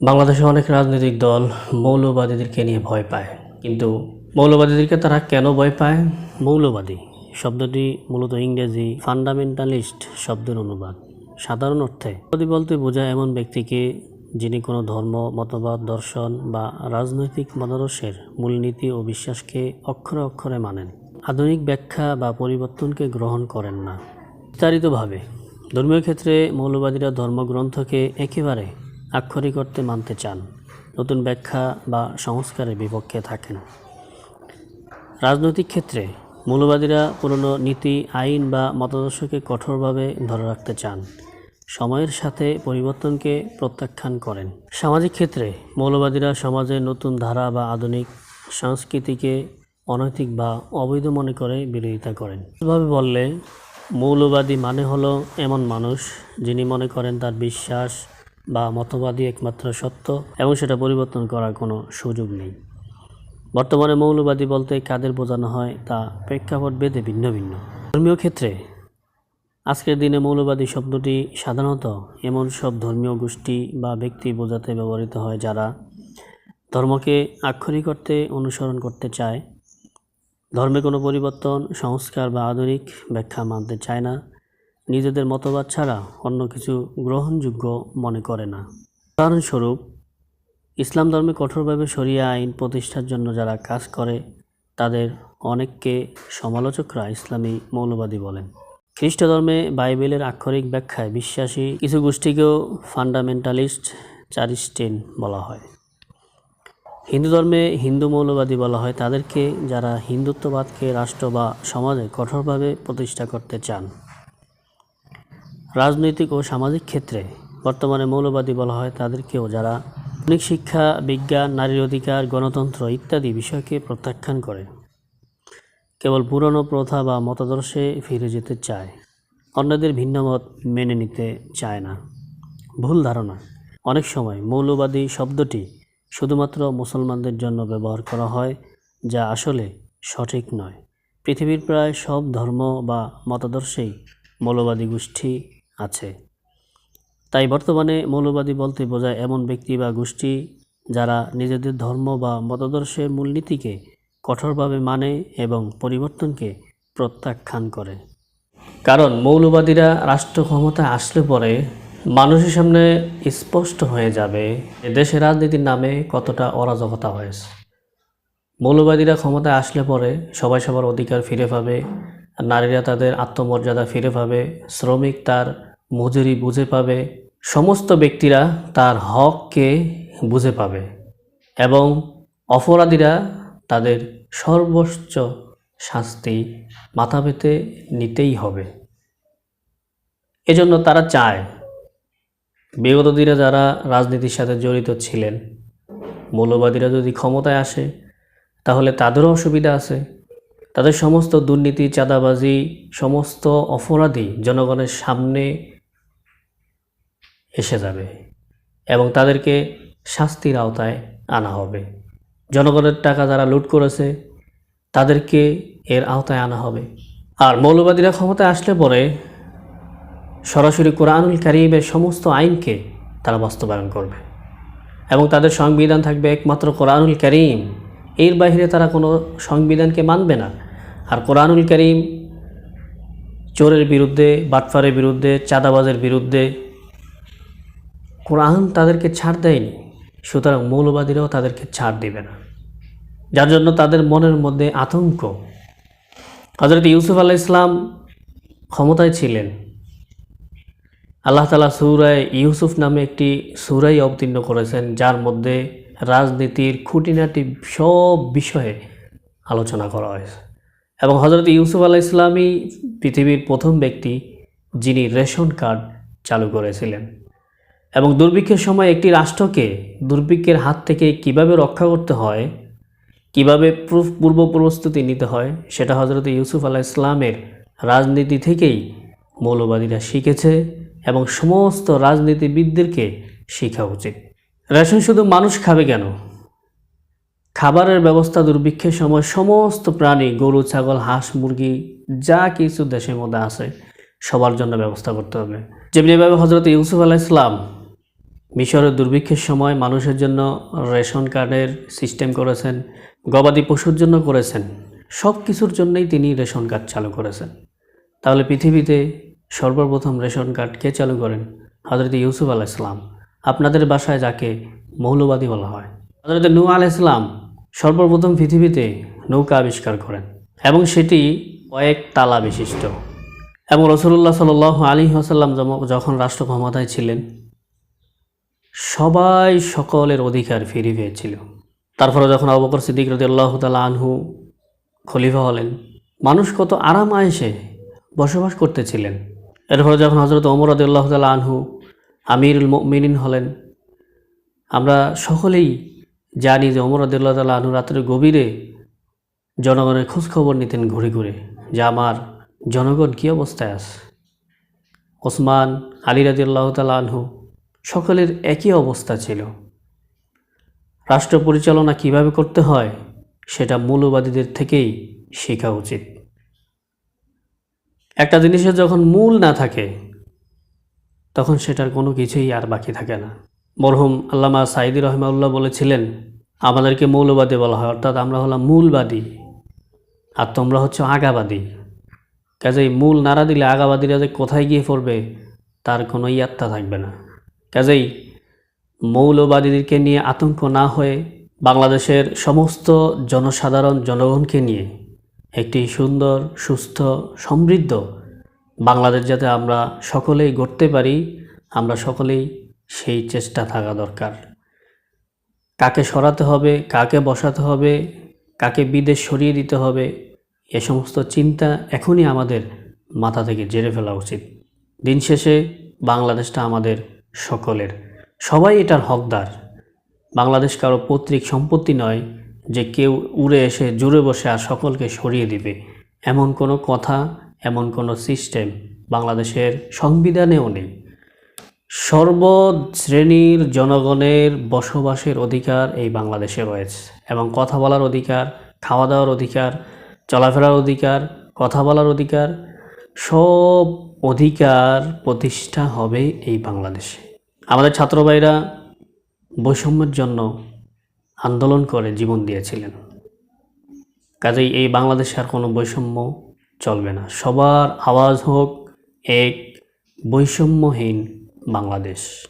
বাংলাদেশে অনেক রাজনৈতিক দল মৌলবাদীদেরকে নিয়ে ভয় পায়। কিন্তু মৌলবাদীদেরকে তারা কেন ভয় পায়? মৌলবাদী শব্দটি মূলত ইংরেজি ফান্ডামেন্টালিস্ট শব্দের অনুবাদ। সাধারণ অর্থে মৌলবাদী বলতে বোঝায় এমন ব্যক্তিকে যিনি কোনো ধর্ম, মতবাদ, দর্শন বা রাজনৈতিক মতাদর্শের মূলনীতি ও বিশ্বাসকে অক্ষরে অক্ষরে মানেন। আধুনিক ব্যাখ্যা বা পরিবর্তনকে গ্রহণ করেন না। বিস্তারিতভাবে, ধর্মীয় ক্ষেত্রে মৌলবাদীরা ধর্মগ্রন্থকে একেবারে আক্ষরিক অর্থে মানতে চান, নতুন ব্যাখ্যা বা সংস্কারের বিপক্ষে থাকেন। রাজনৈতিক ক্ষেত্রে মৌলবাদীরা পুরনো নীতি, আইন বা মতাদর্শকে কঠোরভাবে ধরে রাখতে চান, সময়ের সাথে পরিবর্তনকে প্রত্যাখ্যান করেন। সামাজিক ক্ষেত্রে মৌলবাদীরা সমাজের নতুন ধারা বা আধুনিক সংস্কৃতিকে অনৈতিক বা অবৈধ মনে করে বিরোধিতা করেন। এভাবে বললে মৌলবাদী মানে হলো এমন মানুষ যিনি মনে করেন তার বিশ্বাস বা মতবাদী একমাত্র সত্য এবং সেটা পরিবর্তন করার কোনো সুযোগ নেই। বর্তমানে মৌলবাদী বলতে কাদের বোঝানো হয় তা প্রেক্ষাপট ভেদে ভিন্ন ভিন্ন। ধর্মীয় ক্ষেত্রে আজকের দিনে মৌলবাদী শব্দটি সাধারণত এমন সব ধর্মীয় গোষ্ঠী বা ব্যক্তি বোঝাতে ব্যবহৃত হয় যারা ধর্মকে আক্ষরিক অর্থে অনুসরণ করতে চায়। ধর্মে কোনো পরিবর্তন, সংস্কার বা আধুনিক ব্যাখ্যা মানতে চায় না। নিজেদের মতবাদ ছাড়া অন্য কিছু গ্রহণযোগ্য মনে করে না। উদাহরণস্বরূপ, ইসলাম ধর্মে কঠোরভাবে সরিয়া আইন প্রতিষ্ঠার জন্য যারা কাজ করে, তাদের অনেককে সমালোচকরা ইসলামী মৌলবাদী বলেন। খ্রিস্ট ধর্মে বাইবেলের আক্ষরিক ব্যাখ্যায় বিশ্বাসী কিছু গোষ্ঠীকেও ফান্ডামেন্টালিস্ট চারিস্টেন বলা হয়। হিন্দু ধর্মে হিন্দু মৌলবাদী বলা হয় তাদেরকে যারা হিন্দুত্ববাদকে রাষ্ট্র বা সমাজে কঠোরভাবে প্রতিষ্ঠা করতে চান। রাজনৈতিক ও সামাজিক ক্ষেত্রে বর্তমানে মৌলবাদী বলা হয় তাদেরকেও যারা আধুনিক শিক্ষা, বিজ্ঞান, নারীর অধিকার, গণতন্ত্র ইত্যাদি বিষয়কে প্রত্যাখ্যান করে, কেবল পুরনো প্রথা বা মতাদর্শে ফিরে যেতে চায়। অন্যদের ভিন্নমত মেনে নিতে চায় না। ভুল ধারণা। অনেক সময় মৌলবাদী শব্দটি শুধুমাত্র মুসলমানদের জন্য ব্যবহার করা হয়, যা আসলে সঠিক নয়। পৃথিবীর প্রায় সব ধর্ম বা মতাদর্শেই মৌলবাদী গোষ্ঠী আছে। তাই বর্তমানে মৌলবাদী বলতে বোঝায় এমন ব্যক্তি বা গোষ্ঠী যারা নিজেদের ধর্ম বা মতাদর্শের মূলনীতিকে কঠোরভাবে মানে এবং পরিবর্তনকে প্রত্যাখ্যান করে। কারণ মৌলবাদীরা রাষ্ট্র ক্ষমতায় আসলে পরে মানুষের সামনে স্পষ্ট হয়ে যাবে যে দেশের রাজনীতির নামে কতটা অরাজকতা হয়েছে। মৌলবাদীরা ক্ষমতায় আসলে পরে সবাই সবার অধিকার ফিরে পাবে, নারীরা তাদের আত্মমর্যাদা ফিরে পাবে, শ্রমিক তার মজুরি বুঝে পাবে। সমস্ত ব্যক্তিরা তার হককে বুঝে পাবে এবং অপরাধীরা তাদের সর্বোচ্চ শাস্তি মাথা পেতে নিতেই হবে। এজন্য তারা চায় বিগত দিনে যারা রাজনীতির সাথে জড়িত ছিলেন, মৌলবাদীরা যদি ক্ষমতায় আসে, তাহলে তাদেরও অসুবিধা আছে। তাদের সমস্ত দুর্নীতি, চাঁদাবাজি, সমস্ত অপরাধী জনগণের সামনে এসে যাবে এবং তাদেরকে শাস্তির আওতায় আনা হবে। জনগণের টাকা যারা লুট করেছে, তাদেরকে এর আওতায় আনা হবে। আর মৌলবাদীরা ক্ষমতায় আসলে পরে সরাসরি কোরআনুল কারিমের সমস্ত আইনকে তারা বাস্তবায়ন করবে এবং তাদের সংবিধান থাকবে একমাত্র কোরআনুল করিম। এর বাইরে তারা কোনো সংবিধানকে মানবে না। আর কোরআনুল করিম চোরের বিরুদ্ধে, বাটফারের বিরুদ্ধে, চাঁদাবাজের বিরুদ্ধে কোরআন তাদেরকে ছাড় দেয়নি, সুতরাং মৌলবাদীরাও তাদেরকে ছাড় দেবে না। যার জন্য তাদের মনের মধ্যে আতঙ্ক। হজরত ইউসুফ আল্লাহ ইসলাম ক্ষমতায় ছিলেন। আল্লাহ তালা সুরায় ইউসুফ নামে একটি সুরাই অবতীর্ণ করেছেন, যার মধ্যে রাজনীতির খুঁটিনাটি সব বিষয়ে আলোচনা করা হয়েছে। এবং হজরত ইউসুফ আল্লাহ ইসলামই পৃথিবীর প্রথম ব্যক্তি যিনি রেশন কার্ড চালু করেছিলেন। এবং দুর্ভিক্ষের সময় একটি রাষ্ট্রকে দুর্ভিক্ষের হাত থেকে কীভাবে রক্ষা করতে হয়, কীভাবে পূর্ব পূর্ব প্রস্তুতি নিতে হয়, সেটা হজরত ইউসুফ আলাহ ইসলামের রাজনীতি থেকেই মৌলবাদীরা শিখেছে এবং সমস্ত রাজনীতিবিদদেরকে শেখা উচিত। রেশন শুধু মানুষ খাবে কেন? খাবারের ব্যবস্থা দুর্ভিক্ষের সময় সমস্ত প্রাণী, গরু, ছাগল, হাঁস, মুরগি, যা কিছু দেশের মধ্যে আছে, সবার জন্য ব্যবস্থা করতে হবে। যেমনিভাবে হজরত ইউসুফ আলাহ ইসলাম মিশরের দুর্ভিক্ষের সময় মানুষের জন্য রেশন কার্ডের সিস্টেম করেছেন, গবাদি পশুর জন্য করেছেন সব কিছুর জন্যই তিনি রেশন কার্ড চালু করেছেন। তাহলে পৃথিবীতে সর্বপ্রথম রেশন কার্ড কে চালু করেন? হজরত ইউসুফ আলাহ ইসলাম আপনাদের বাসায় যাকে মৌলবাদী বলা হয়। হজরত নূ আল ইসলাম সর্বপ্রথম পৃথিবীতে নৌকা আবিষ্কার করেন এবং সেটি কয়েক তালা বিশিষ্ট। এবং রসুল্লাহ সাল আলী আসাল্লাম যখন রাষ্ট্র ক্ষমতায় ছিলেন সবাই সকলের অধিকার ফিরে পেয়েছিল। তারপরে যখন আবু বকর সিদ্দিক রদি আল্লাহ তালা আনহু খলিফা হলেন, মানুষ কত আরাম আয়েসে বসবাস করতেছিলেন। এরপরে যখন হজরত ওমর রদি আল্লাহ আনহু আমিরুল মিনিন হলেন, আমরা সকলেই জানি যে ওমর রদি আল্লাহ তালা আনহু রাত্রে গভীরে জনগণের খোঁজখবর নিতেন ঘুরে ঘুরে যে আমার জনগণ কী অবস্থায় আছে। ওসমান আলী রাজি আল্লাহ তালা আনহু সকলের একই অবস্থা ছিল। রাষ্ট্র পরিচালনা কীভাবে করতে হয়, সেটা মৌলবাদীদের থেকেই শেখা উচিত। একটা জিনিসের যখন মূল না থাকে, তখন সেটার কোনো কিছুই আর বাকি থাকে না। মরহুম আল্লামা সাইদি রহমাউল্লাহ বলেছিলেন, আমাদেরকে মৌলবাদী বলা হয়, অর্থাৎ আমরা হলাম মূলবাদী, আর তোমরা হচ্ছে আগাবাদী। কাজেই মূল নাড়া দিলে আগাবাদীরা যে কোথায় গিয়ে পড়বে, তার কোনো ইয়াত্তা থাকবে না। কাজেই মৌলবাদীদেরকে নিয়ে আতঙ্ক না হয়ে বাংলাদেশের সমস্ত জনসাধারণ, জনগণকে নিয়ে একটি সুন্দর, সুস্থ, সমৃদ্ধ বাংলাদেশ যাতে আমরা সকলেই গড়তে পারি, আমরা সকলেই সেই চেষ্টা থাকা দরকার। কাকে সরাতে হবে, কাকে বসাতে হবে, কাকে বিদেশ সরিয়ে দিতে হবে, এ সমস্ত চিন্তা এখনই আমাদের মাথা থেকে জেরে ফেলা উচিত। দিন শেষে বাংলাদেশটা আমাদের সকলের। সবাই এটার হকদার। বাংলাদেশ কারও পৈতৃক সম্পত্তি নয় যে কেউ উড়ে এসে জুড়ে বসে আর সকলকে সরিয়ে দিবে। এমন কোনো কথা, এমন কোনো সিস্টেম বাংলাদেশের সংবিধানেও নেই। সর্বশ্রেণীর জনগণের বসবাসের অধিকার এই বাংলাদেশে রয়েছে এবং কথা বলার অধিকার খাওয়া দাওয়ার অধিকার, চলাফেরার অধিকার, কথা বলার অধিকার, সব অধিকার প্রতিষ্ঠা হবে এই বাংলাদেশে। আমাদের ছাত্র ভাইরা বৈষম্যের জন্য আন্দোলন করে জীবন দিয়েছিলেন। কাজেই এই বাংলাদেশে আর কোনো বৈষম্য চলবে না। সবার আওয়াজ হোক, এক বৈষম্যহীন বাংলাদেশ।